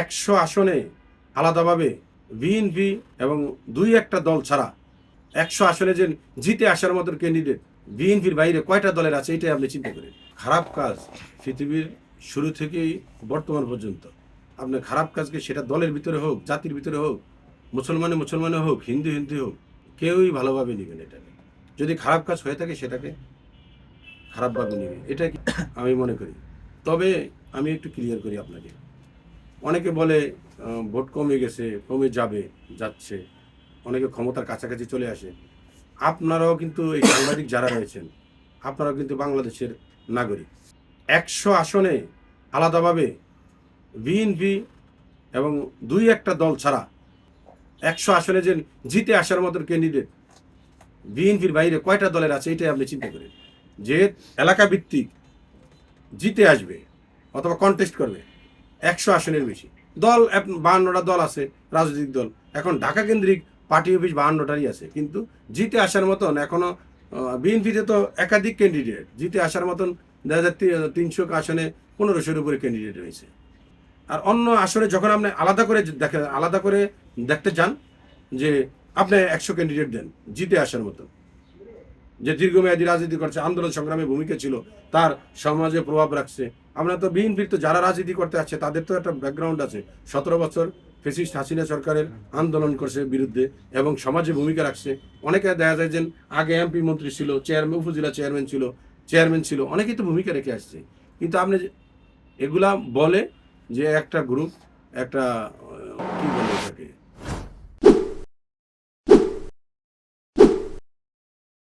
একশো আসনে আলাদাভাবে বিএনপি এবং দুই একটা দল ছাড়া একশো আসনে যে জিতে আসার মতো ক্যান্ডিডেট বিএনপির বাইরে কয়টা দলের আছে, এটাই আপনি চিন্তা করেন। খারাপ কাজ পৃথিবীর শুরু থেকেই বর্তমান পর্যন্ত। আপনি খারাপ কাজকে সেটা দলের ভিতরে হোক, জাতির ভিতরে হোক মুসলমানে মুসলমানে হোক, হিন্দু হিন্দু হোক, কেউই ভালোভাবে নেবেন এটাকে যদি খারাপ কাজ হয়ে থাকে সেটাকে খারাপভাবে নেবে এটা আমি মনে করি। তবে আমি একটু ক্লিয়ার করি আপনাকে। অনেকে বলে ভোট কমে গেছে, কমে যাবে, যাচ্ছে। অনেকে ক্ষমতার কাছাকাছি চলে আসে। আপনারাও কিন্তু এই সাংবাদিক যারা রয়েছেন, আপনারাও কিন্তু বাংলাদেশের নাগরিক। একশো আসনে আলাদাভাবে বিএনপি এবং দুই একটা দল ছাড়া একশো আসনে যে জিতে আসার মতন ক্যান্ডিডেট বিএনপির বাইরে কয়টা দলের আছে এটাই আপনি চিন্তা করেন। যে এলাকা ভিত্তিক জিতে আসবে অথবা কন্টেস্ট করবে একশো আসনের বেশি। দল বাহান্নটা দল আছে, রাজনৈতিক দল। এখন ঢাকা কেন্দ্রিক পার্টি অফিস বাহান্নটারই আছে। কিন্তু জিতে আসার মতন এখনও বিএনপিতে তো একাধিক ক্যান্ডিডেট জিতে আসার মতন দেখা যায় তিনশো আসনে পনেরোশোর উপরে ক্যান্ডিডেট রয়েছে। আর অন্য আসনে যখন আপনি আলাদা করে দেখে আলাদা করে দেখতে চান, যে আপনি একশো ক্যান্ডিডেট দেন, জিতে আসার মতন। যে দীর্ঘমেয়াদী রাজনীতি করছে, আন্দোলন সংগ্রামে ভূমিকা ছিল, তার সমাজে প্রভাব রাখছে আমরা তো বিএনপির তো যারা রাজনীতি করতে আসছে তাদের তো একটা ব্যাকগ্রাউন্ড আছে। সতেরো বছর ফেসিস্ট হাসিনা সরকারের আন্দোলন করছে বিরুদ্ধে এবং সমাজে ভূমিকা রাখছে। অনেকে দেখা যায় যে আগে এমপি মন্ত্রী ছিল চেয়ারম্যান উপজেলা চেয়ারম্যান ছিল চেয়ারম্যান ছিল অনেকেই তো ভূমিকা রেখে আসছে। কিন্তু আপনি এগুলা বলে যে একটা গ্রুপ একটা আহ,